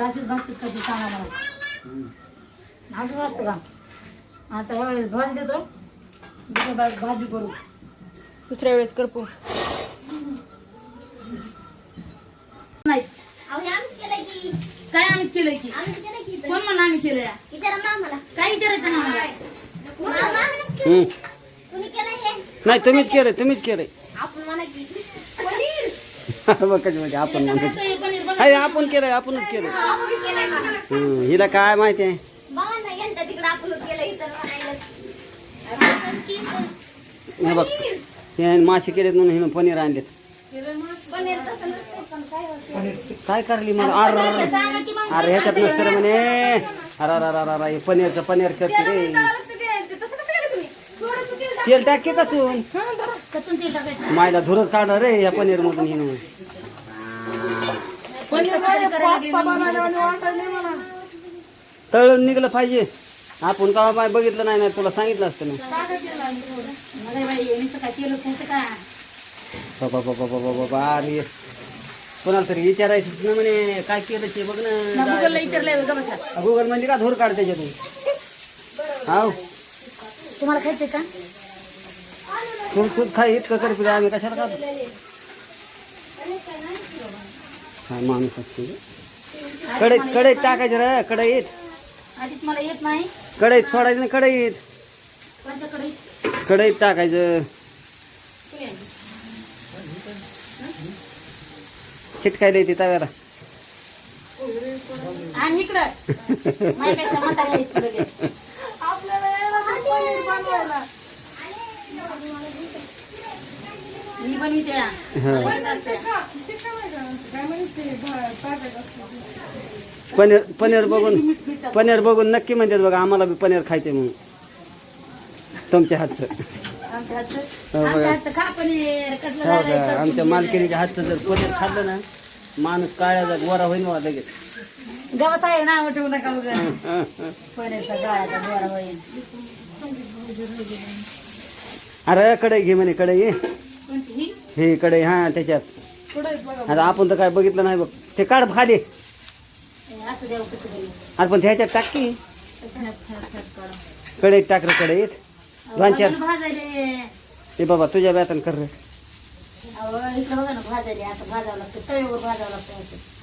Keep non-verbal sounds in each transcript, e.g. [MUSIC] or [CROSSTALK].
पनीर अशीच भाजी कधी सांगा मला असं वाटतं का आता ह्यावेळेस भाजी देतो दुसऱ्या वेळेस भाजी करू दुसऱ्या वेळेस करपू नाही अहो, हे आम्हीच केलंय की. काय केलंय की आम्हीच केलंय की इथं. कोण म्हणून आम्ही विचारा मामाला. काय विचारायचं ना आम्हाला मामा, आम्ही केलंय. हम्म. कुणी केलंय हे? नाही तुम्हीच केलं तुम्हीच केलंय आपण म्हणा की. पनीर. [LAUGHS] बघ कधी म्हणजे आपण म्हणतो हे हाय आपण केलंय आपणच केलंय. हम्म, हिला काय माहिती आहे? हे बघ हे मासे केलेत म्हणून हिनं पनीर आणलेत. काय करली मला अरे मग. अरे ह्याच्यात नसतं रे म्हणे. अरे अरे अरे पनीरचं पनीर करते रे. तेल टाक की टाकायचं. मायला धुरच काढणार रे या पनीर मधून हिनं. तळून निघलं पाहिजे. आपण का बाय बघितलं नाही ना तुला सांगितलं असतं का? बाबा बाबा बाबा बाबा अरे कोणाला तरी विचारायचं ना म्हणे काय केलं ते बघ ना. गुगल म्हणजे का धूर काढ त्याच्यातून हाव. तुम्हाला खायचंय का? तू तूच खाय इतकं कर आम्ही कशाला खातो? काय माणूस. कढईत कढईत टाकायचं रे कढईत. आधीच मला येत नाही. कढईत सोडायचं ना कढईत. त्यांच्याकडे कढईत? टाकायचं. चिटकायला येते तव्याला. आणि इकडं. माझ्यापेक्षा म्हातारी आहेस तू लगेच. मी बनविते. या. पनीर पनीर बघून पनीर बघून नक्की म्हणतात बघा आम्हाला बी पनीर खायचे म्हणून. तुमच्या हातचं. हो, बघा. हो का? आमच्या झालंय. मालकीच्या हातचं जर पनीर खाल्लं ना माणूस काळ्या गोरा होईन बा लगेच. गवत आहे ना ठेवू नका पनीरचा गोरा होईल अरे कढई घे म्हणे कोणती? ही कढई हा त्याच्यात. आता आपण तर काय बघितलं नाही बघ ते काढ खाली हे अरे पण त्याच्यात टाक की. कढईत टाक रे कढईत दोन चार अहो, भाजायले हे बाबा तुझ्या वेतन कर रे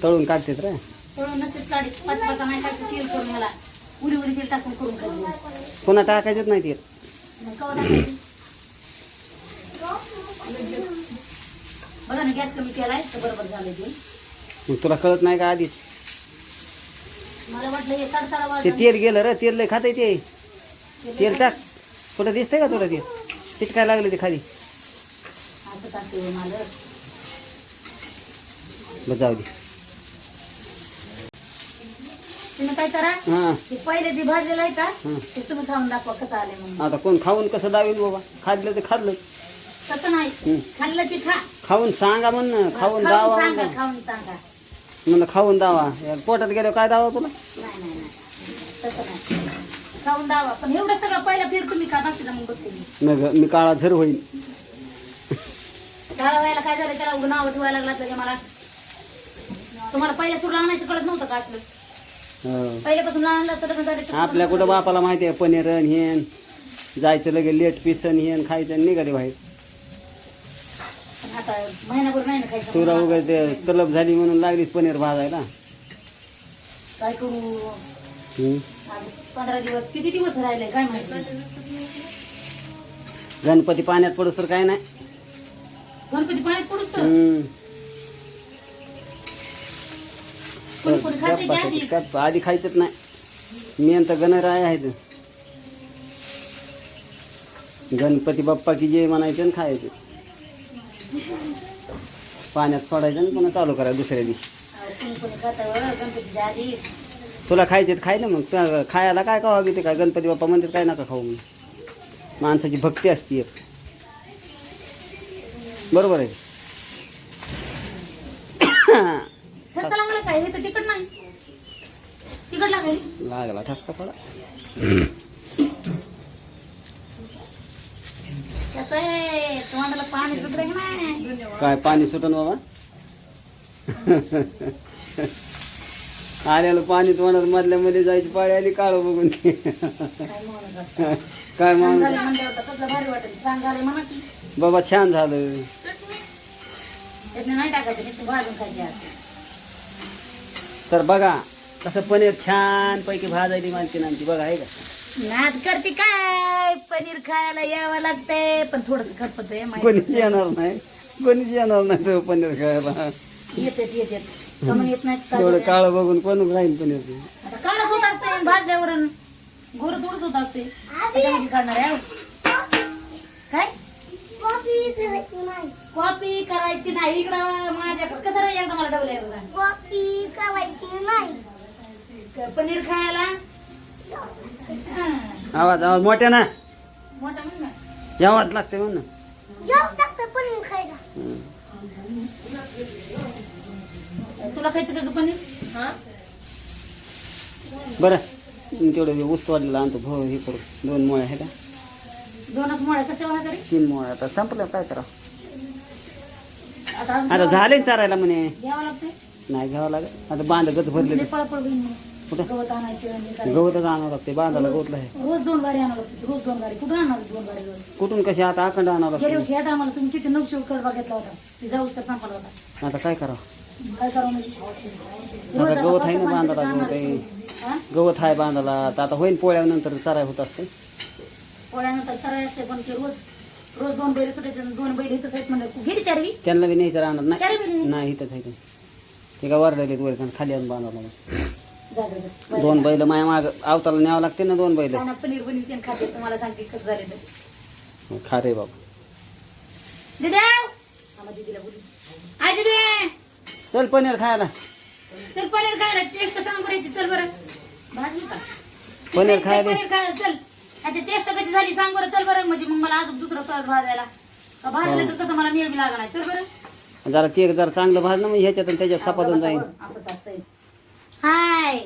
तळून काढतेत रे पुन्हा टाकायचंच नाही ते? बघा ना गॅस कमी केलाय तर बरोबर झालं ते. मग तुला कळत नाही का आधीच? मला वाटलं हे ते वाजून तेल गेलं रे तेल लय खाते ते. तेल टाक. कुठं दिसतंय का तुला ते? चिटकाय लागले ते खाली. असं टाकते मला बरं जाऊ दे. तुम्ही काय करा हां. ते पहिले जे भाजलेलं आहे का हं. ते तुम्ही खाऊन दाखवा कसं आले म्हणून. आता कोण खाऊन कसं दावेल बाबा? खाल्लं ते खाल्लं तसं नाही. खाल्लं खा. खाऊन सांगा म्हण खाऊन दावा सांगा म्हणलं खाऊन सांगा. म्हणलं खाऊन दावा. पोटात गेल्यावर काय दावा तुला? नाही नाही नाही. तसं नाही. खाऊन दावा. पण एवढं सगळं पहिलं फिर तुम्ही का बाकीला मग बघते मी. काळा झर होईल काळा व्हायला काय झालं? त्याला उघड नाव ठेवायला लागला तर मला तुम्हाला पहिल्या सुरू आणायचं कळत नव्हतं का असलं? हो. पहिल्यापासून आणलं तर आपल्या कुठं बापाला माहिती आहे पनीर आणि हेन जायचं लगे लेट पिसन हेन खायचं आणि निघाले बाहेर. आता महिनाभर नाही ना खायचं तुला उगाच ते तलब झाली म्हणून लागलीच पनीर भाजायला. काय करू? हम्म. आज पंधरा दिवस किती दिवस राहिले काय माहिती? गणपती पाण्यात पडूस तर काय नाही. गणपती पाण्यात पडूच तर? हम्म. कोणी कोणी खाते की आधी? खायचंच नाही. मी तर गणराय आहेत. गणपती बाप्पा की जे म्हणायचं आणि खायचं. पाण्यात सोडायचं आणि पुन्हा चालू करायचं दुसऱ्या दिवशी. आधी. तुला खायचे खाय ना मग. तुला खायला काय खावा ते काय? गणपती बाप्पा म्हणतात काय नका खाऊ मग माणसाची भक्ती असते एक. बरोबर आहे. लागला हे ठसका पडा कसं आहे. तोंडाला पाणी सुटलं की नाही? काय पाणी सुटन बाबा? आल्याला पाणी तोंडात मधल्या मध्ये जायची पाळी आली काळं बघून. काय म्हणत असतं. काय छान म्हणून झालं म्हणल्यावर तर कसलं भारी वाटेल. छान झालं म्हणा की. बाबा छान झालं. त्यातनं नाही टाकायचं नुसतं भाजून खायचे आज. तर बघा कसं पनीर छान पैकी भाजायली मानते आमची. बघा आहे का? नाद करते काय? पनीर खायला यावं लागतंय पण थोडस खरपत आहे कोणीच येणार नाही. कोणीच येणार नाही तो पनीर खायला. येतात येतात कमून येत नाही थोडं काळं बघून कोण राहील पनीर ते आता काढत होत असते भाजल्यावर गोर तोडत होत असते त्याच्यामध्ये काढणार आहे. काय? कॉफी करायची नाही. कॉपी करायची नाही. इकडं माझ्याकडे कसं रे एकदा मला डबल कॉफी करायची नाही. पनीर खायला. आवाज आवाज. मोठ्या ना? मोठा म्हण ना. यावाच लागते म्हण ना. जेवण टाकतं पनीर खायला. तुला खायचं का ग पनीर बरं. तेवढं ऊस वाढलेला आणतो भाऊ हे करू. दोन मोळ्या आहे का? दोनच मोळ्या कशा होणार तरी? तीन मोळ्या. आता संपलं काय करा आता झाले चारायला म्हणे. घ्यावं लागतंय? नाही घ्यावं लागत. आता बांध गच भरले लय पळपळ. कुठं? गवत आणायचं आणि काय. गवतच आणावं लागते बांधाला गवतलं आहे रोज दोन गाडी आणावं लागते रोज दोन गाडी. कुठं आणावं दोन गाडी रोज? कुठून कशी आता अखंड आणावं गेल्या लागते वर्षी ह्या टायमाला तुम्ही किती नऊशे कडबा घेतला होता? ते जाऊच तर संपला होता. आता काय करावं? काय करावं म्हणजे? रोज आता गवत आहे ना बांधाला लिटर गवत आणणार. आहे हा? गवत आहे बांधाला तर आता होईन पोळ्यानंतर चराय होत असते. पोळ्यानंतर करायचं असते पण ते रोज रोज दोन बैल सुटायचे आणि दोन बैल इथंच आहेत म्हणजे गेली चारवी? त्यांना बी न्यायचं राहणार चारी नाही नाही इथंच आहे ते ते का वरडले वर खाली आणून बांधावं लागेल. दोन बैल माया माग आवताला न्यावं लागते ना दोन बैल? पनीर बनवते खाते तुम्हाला सांगते कसं झाले तर खा रे बाबा. दिद्या आम्हा दीदीला बोलू. आय दिदी! चल पनीर खायला. चल पनीर खायला टेस्ट सांग करायची चल बरं. भाजली का? पनीर खायला पनीर खायला चल. आता टेस्ट कशी झाली सांग बरं चल बरं. म्हणजे मग मला अजून दुसरं स्वाद भाजायला. का भाजलं तर कसं मला मेळ लागणार चल बरं. जरा केक जरा चांगलं भाज ना मग ह्याच्यात आणि त्याच्यात सपादून जाईल असंच असतंय. हाय।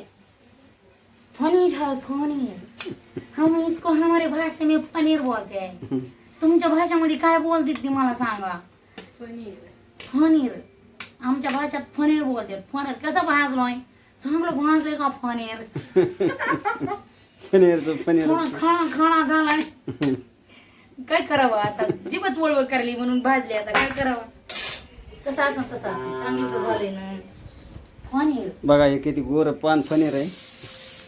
पनीर है पनीर हम इसको हमारे भाषा में पनीर बोलते हैं। तुमच्या भाषामध्ये काय बोलते ती मला सांगा। पनीर. आमच्या भाषेत पनीर बोलतात पनीर कसं भाजलोय? चांगलं भाजलंय का पनीर? पनीरचं पनीर. थोडा खळा खळा झालाय. काय करावं आता? जीवच वळवळ करली म्हणून भाजली आता. काय करावं? कसं असं तसं असं. चांगलं तर झालंय ना. बघा हे किती गोर पान पनीर आहे.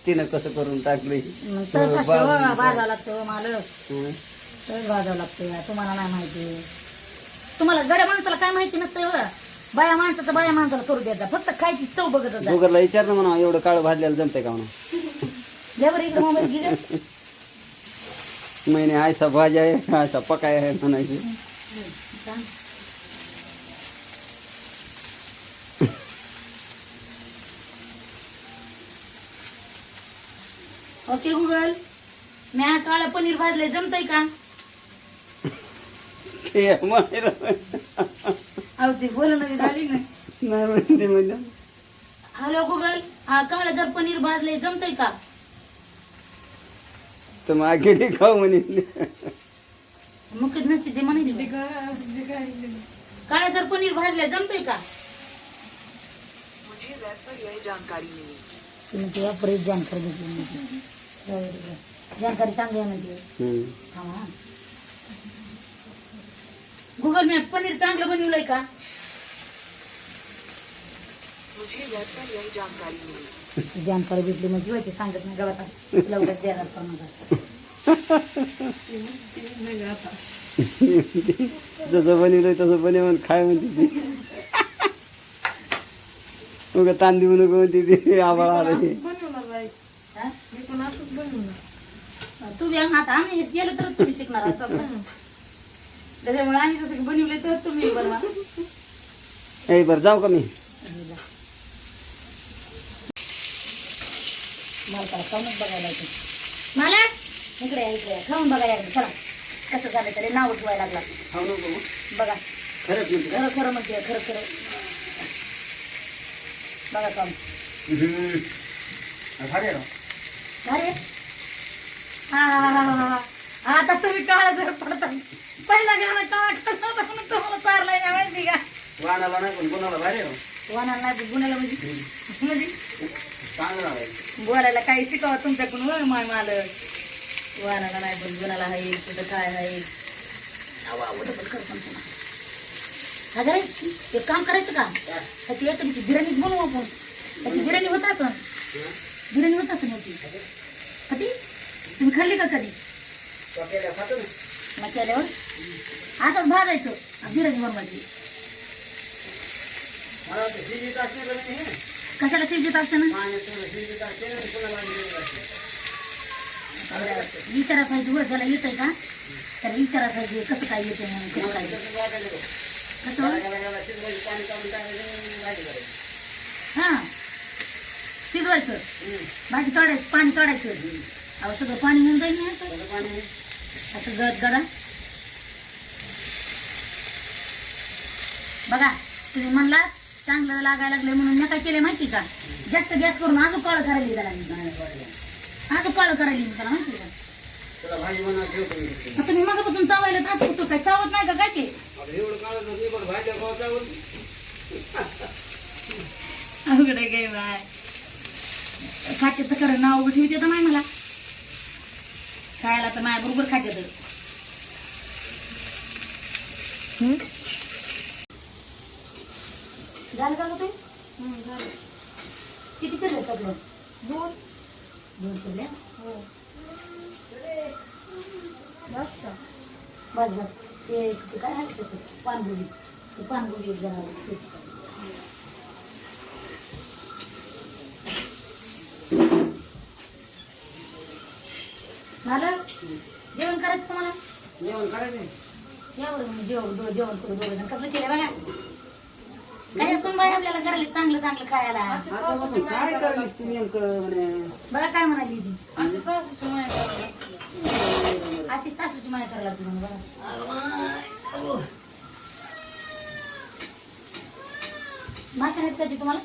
तिनं कसं करून टाकले मग हो, भाजावं लागतं हो मालक. तसंच भाजावं लागतं तुम्हाला नाही माहिती. तुम्हाला गड्या माणसाला काय माहिती नसतं हो. बाया माणसाचं बाया माणसाला करू देतात फक्त खायची चव बघत जा. गुगलला विचार ना म्हणा एवढं काळं भाजलेलं जमतंय का म्हणा? घ्या बरं इकडे मोबाईल घे [LAUGHS] भाज्या आहे आयसा पकाय आहे म्हणायची. Okay Google. मी काळं पनीर भाजलंय जमतंय का? ते अहो ते बोलणं झाली ना नाही. म्हणते म्हणजे हॅलो गुगल. हा काळं जर पनीर भाजलंय जमतंय का? तर मग खाऊ म्हणे. मग नसते ते म्हणायचे काळं जर पनीर भाजलंय जमतंय का? तुम्ही ते अपरीत जानकारी दे. जानकारी चांगली आहे म्हणजे हम्म. हा. गुगल मॅप पनीर चांगलं बनवलंय का? जानकारी भेटली म्हणजे होती सांगत नाही गव्हाचा लवकर देणार पण. जसं बनवलंय तसं बनवून खाय म्हणते ती. मग ताण देऊ नको म्हणते ती. आबाळ आलं ते हा? तू बी आता आम्ही गेलं तर तुम्ही शिकणार असं त्याच्यामुळे आम्ही जसं बनवले तर तुम्ही बनवा. ए बरं जाऊ का मी? मला त्याला खाऊनच बघायला येते. मला? इकडे या, इकडे या. खाऊन बघायला लागलं चला. कसं झालं त्याला नाव ठेवायला लागला. बघा. खरंच म्हणते खरं खरं म्हणते. खरं खरं. बघा काम अरे हा हा हा हा हा हा आता तुम्ही काळा जर पडता पहिला गाणं काळा म्हणून तुम्हाला चारलाय ना माहिती का वाणाला नाही पण कोणाला भारी नाही गुन्ह्याला म्हणजे? म्हणजे? बोलायला काही शिकावं तुमच्याकडून वर माय मालक. वानाला नाही पण गुणाला आहे कुठं काय आहे. हजार एक काम करायचं का? त्याची एखादी बिर्याणी बनवू आपण. त्याची बिर्याणी होत असं बिर्याणी होत असं होती कधी? तुम्ही खाल्ली का कधी? मग केल्यावर असंच भाजायचं. बनवायची कशाला शिजत असतं ना? विचारा पाहिजे वर त्याला येतंय का? त्याला विचारा पाहिजे कसं काय येतंय म्हणून कसं काय. कसं? हा. शिजवायचं. भाजी तोडायचं पाणी तोडायचं अहो सगळं पाणी होऊन जाईल ना असं. असं गद गदा बघा तुम्ही म्हणला चांगलं लागायला लागले म्हणून मी काय केले माहिती का? जास्त गॅस करून अजून पाळ करायला त्याला. मी अजून पाळ करायला मी त्याला माहिती का? आता तुम्ही मगापासून चावायला आता होतो काय? चावत नाही का काय ते? अवघड आहे काय बाय. खाते तर खरं नाव ठेवते तर नाही मला. खायला तर माझ्या बरोबर खाते तर झालं का ते किती केलं सगळं? दोन. दोन केले हो. बस? बस बस. ते काय आहे त्याचं? पानगुडी. ते पानगुडी एक जरा ते. झालं जेवण करायचं तुम्हाला यावर मग जेवण दो- जेवण करू दोघं जण. कसलं केलं बघा. काय सुनबाई आपल्याला करायला चांगलं चांगलं खायला? काय करलीस तू नेमकं म्हणे? बघा काय म्हणाली ती. अशी सासूची माया करायला लागली म्हणे बघा. मासे आहेत का ते तुम्हाला?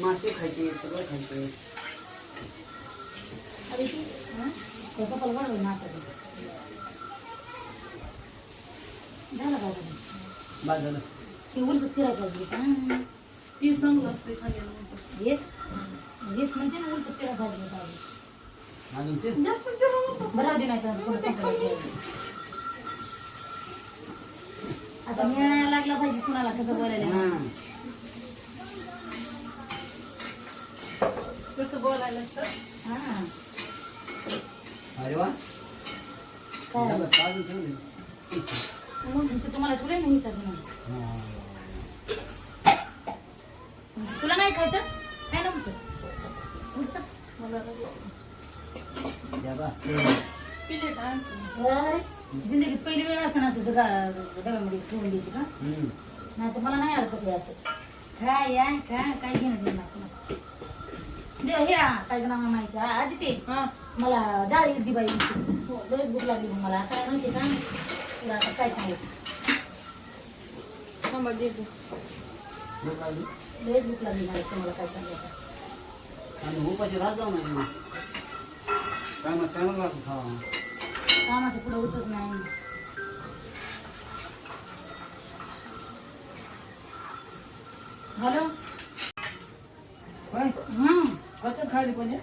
मासे खायचे सगळं खायचे. अरे ती हं? त्या मासाचं झालं का बघा? झालं ते उलट चिरायला पाहिजे का? ती चांगलं असते हेच हेच म्हणते ना चिरा भाजी पाहिजे अजून ते? बरं राहू दे नाही तर पुढं संपलं जेवण. आता मिळायला लागला पाहिजे कुणाला कसं बोलायला. हा. कसं बोलायला तर हा. अरे वा. काय? झालं, काढून ठेवले. मग तुमचं तुम्हाला तुला नाही विचारलं ना. हा. तुला नाही खायचं काय नव्हतं. मला. प्लेट. जिंदगीत पहिली वेळ असं ना असं डब्यामध्ये ठेवून द्यायची का. नाही तर मला नाही आलं कसं असं काय या काय काय घेणं देणं नाही कोणाचं. दे हे आ, काय नाव माहिती आहे आधी ते हा मला डाळ येते बाई हो लयच भूक लागली मग मला काय माहिती का तुला आता काय थांबा देतो लयच भूक लागली मला तुम्हाला काय सांगायचं आणि उपाशी राहत जाऊ नाही कामात टायमाला खावा कामाचं पुढं होतच नाही हॅलो काय कसं खायला पाहिजे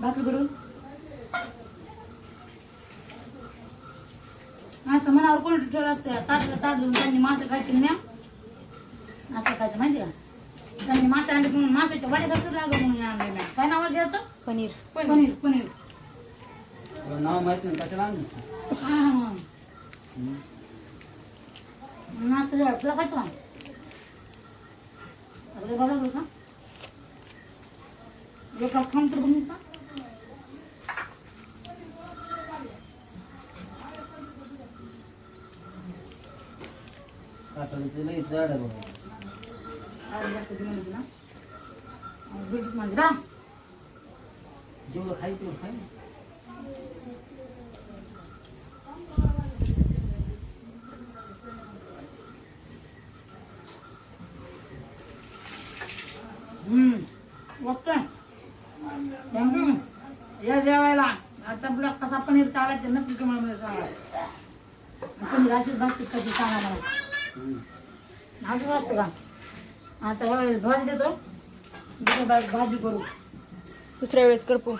भाकरी करून? असं मनावर कोणी ठेवलं ताटलं ताट देऊन त्यांनी मासे खायचे म्या असं खायचं माहिती का? त्यांनी मासे आणले म्हणून माशाच्या वाड्यासारखं लागलं म्हणून आणले म्या काय नाव आहे घ्यायचं पनीर. पनीर पनीर. नाव माहीत नाही कशाला आणलं? हा ना तुझ्या तुला अरे बघा एका खाऊन तर बघ का कातडीचं लई जड आहे बघा आज बघते ती म्हणते ना आज भेटूच म्हणजे राम जेवढं खायचं तेवढं खाय ना. हम्म बघतोय हम्म. या जेवायला आता तुला कसा पनीर चालायचं नक्की तुम्हाला म्हणजे सांगा पनीर अशीच भाजी कधी सांगा मला हम्म. असं असतं का? आता ह्यावेळेस भाजी देतो. बटाटा भाजी करू. दुसऱ्या वेळेस करपू